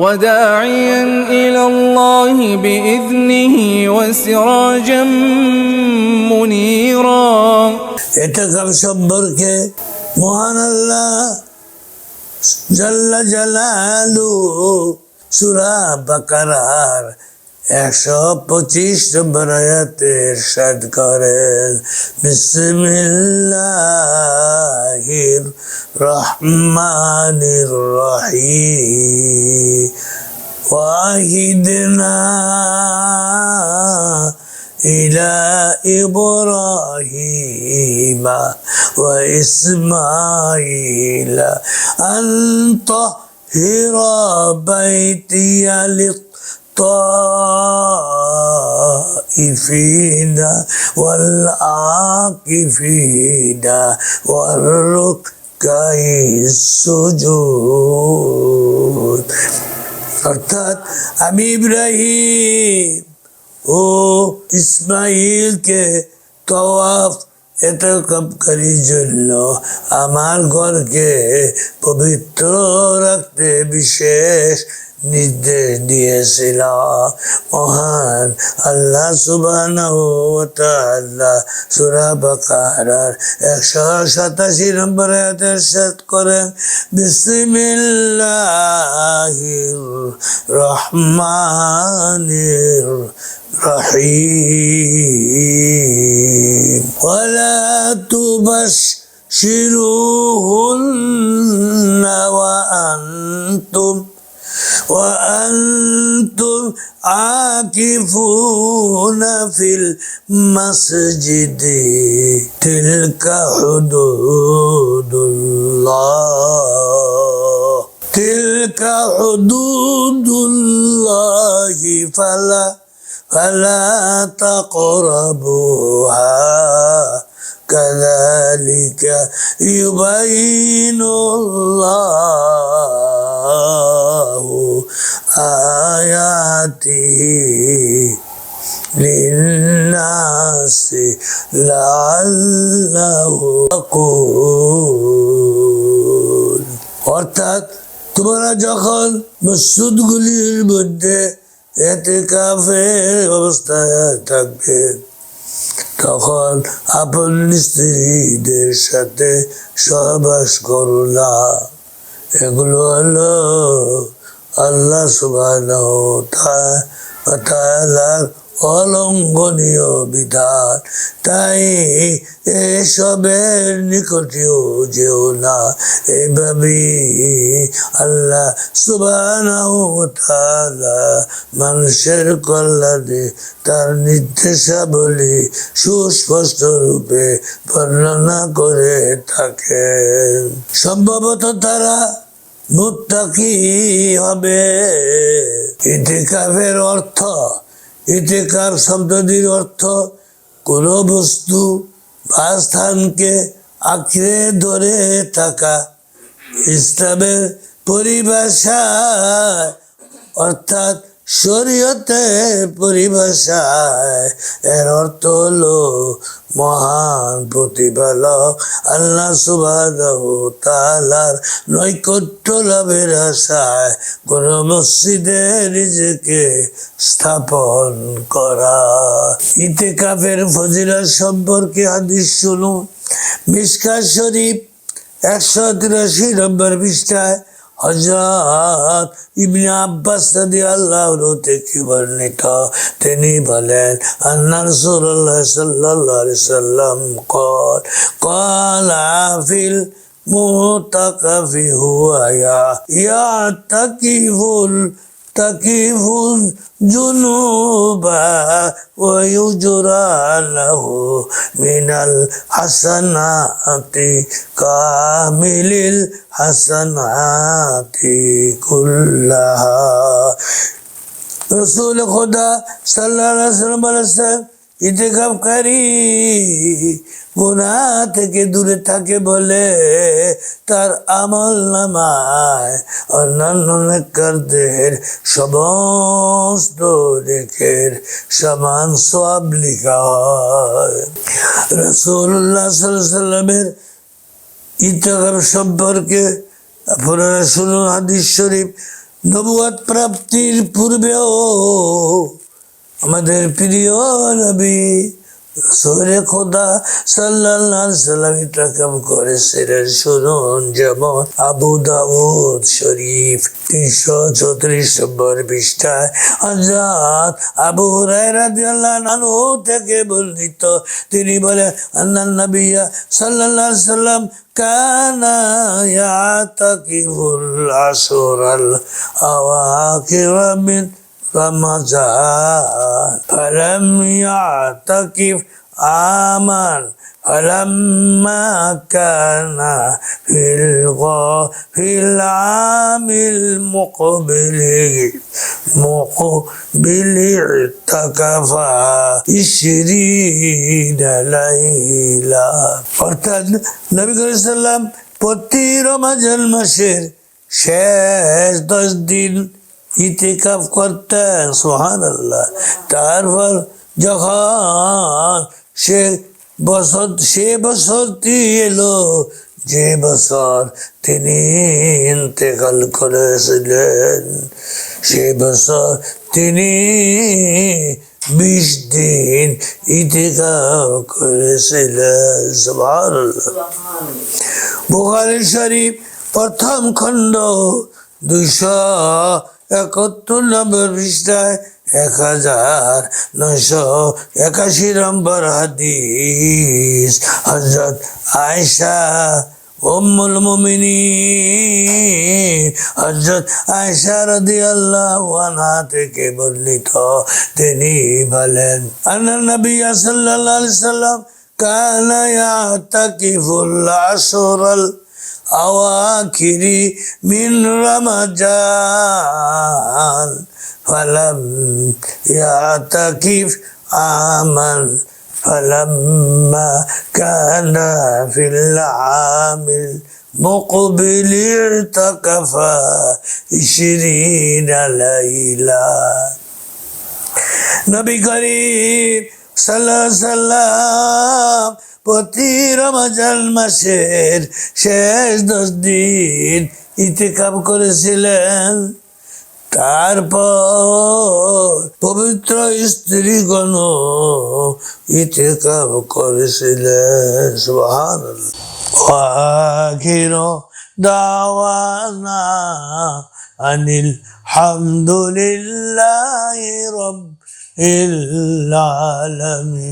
وداعيا إلى الله بإذنه وسراجا منيرا এটা কার সম্পর্কে মহান আল্লাহ জাল্লা জালালু সুরা বাকারার একশো পঁচিশ নম্বর আয়াতে ইরশাদ করেন বিসমিল্লাহির রহমানির রহিম وعهدنا إلى إبراهيم وإسماعيل أن طهر بيتي للطائفين والعاكفين والركع السجود অর্থাৎ আমি ইব্রাহিম ও ইসমাইলকে তওয়াফ এতকারীর জন্য আমার ঘরকে পবিত্র রাখতে বিশেষ নির্দেশ দিয়েছিল। মহান আল্লাহ তাআলা সূরা বাকারার 187 নম্বর আয়াতে ইরশাদ করেন, বিসমিল্লাহির রহমানির رحيم ولا تبشروهن وأنتم وأنتم عاكفون في المسجد تلك حدود الله تلك حدود الله فلا فلا تقربوها كذلك يبين الله آياته للناس لعله يقول অর্থাৎ তোমরা যখন মসজিদগুলির মধ্যে এতে কাফের অবস্থায় থাকবে। তখন আপন স্ত্রীদের সাথে সহবাস করো না। এগুলো হলো আল্লাহ সুবাহ তাআলার অলঙ্ঘনীয় বিধান। তাই এসবের নিকটেও যেও না। এইভাবে আল্লাহ সুবহানাহু ওয়া মানুষের কল্যাণে তার নির্দেশাবলী সুস্পষ্ট রূপে বর্ণনা করে থাকেন। সম্ভবত তারা মুত্তাকি হবে। ইতিকাফের অর্থ ইতিকার শব্দটির অর্থ কোন বস্তু বা স্থানকে আঁকড়ে ধরে থাকা। ইসলামের পরিভাষা অর্থাৎ শরীয়তের পরিভাষায় এর অর্থ হলো মহান প্রতিপালক। আল্লাহ তাআলার নৈকট্য লাভের আশায় কোন মসজিদে নিজেকে স্থাপন করা। ইতেকাফের ফজিলত সম্পর্কে হাদিস শুনুন। মিশকা শরীফ একশো তিরাশি নম্বর পৃষ্ঠায় হজরত ইবনে আব্বাস সাদি আল্লাহ থেকে বর্ণিত। তিনি বলেন আন্নার সুরাল্লাহ সাল্লাহ সাল্লাম কল কল আফিল মুতাকাফি হুয়া ইয়া তাকিফুল تكيف الجنوب ويجرى له من الحسنات كامل الحسنات كلها رسول خدا صلى الله عليه وسلم ইতেকাবকারী গুণা থেকে দূরে থাকে বলে তার আমল নামায়। অন্যান্য নেককারদের সমস্ত রেখের সমান সব লিখা রসুল্লাহ সাল্লামের সম্পর্কে আপনারা শুনুন হাদিস শরীফ। নবুয়াত প্রাপ্তির পূর্বেও আমাদের প্রিয় নবী সরে খোদা সাল্লাল্লাহু সাল্লাম ইতরাকাম করেছিলেন শুনুন যেমন আবু দাউদ শরীফ তিনশো চৌত্রিশ নম্বর পৃষ্ঠায় আজাদ আবু আনহু থেকে বর্ণিত। তিনি বলে আন্নান নবিয়া সাল্লাল্লাহু সাল্লাম কানা ইয়াতাকিফুল আসরাল আওয়াকির رمضان فلم يعتكف عاما فلما كان في الغا في العام المقبل مقبل اعتكف عشرين ليلة অর্থাৎ নবী করিম সাল্লাম প্রতি রমাজান মাসের শেষ দশ দিন ইতিকাফ করতেন সোহান আল্লাহ তারপর যখন সে বছর, সে বছরটি এলো, যে বছর তিনি ইন্তেকাল করেছিলেন, সে বছর তিনি বিশ দিন ইতিকাফ করেছিলেন, সুবহানাল্লাহ। বুখারী শরীফ প্রথম খণ্ড দুইশো একাত্তর নম্বর পৃষ্ঠায় এক হাজার নয়শো একাশি নম্বর হাদিস হজরত আয়সা উম্মুল হজরত আয়সা রাদিয়াল্লাহু আনহা থেকে বর্ণিত। তিনি বলেন, আন্না নবী সাল্লাল্লাহু সাল্লাম কানা ইয়াতাকিফুল আশরাল أواخر من رمضان فلم يعتكف عاما فلما كان في العام المقبل ارتكف عشرين ليلة. نبي كريم صلى الله عليه وسلم প্রতি রমজান মাসের শেষ দশ দিন ইতিকাপ করেছিলেন তারপর পবিত্র স্ত্রীগণ ইতিকাপ করেছিলেন সুবহান আখির দাওয়ানা আনিল হামদুলিল্লাহ রব العالمين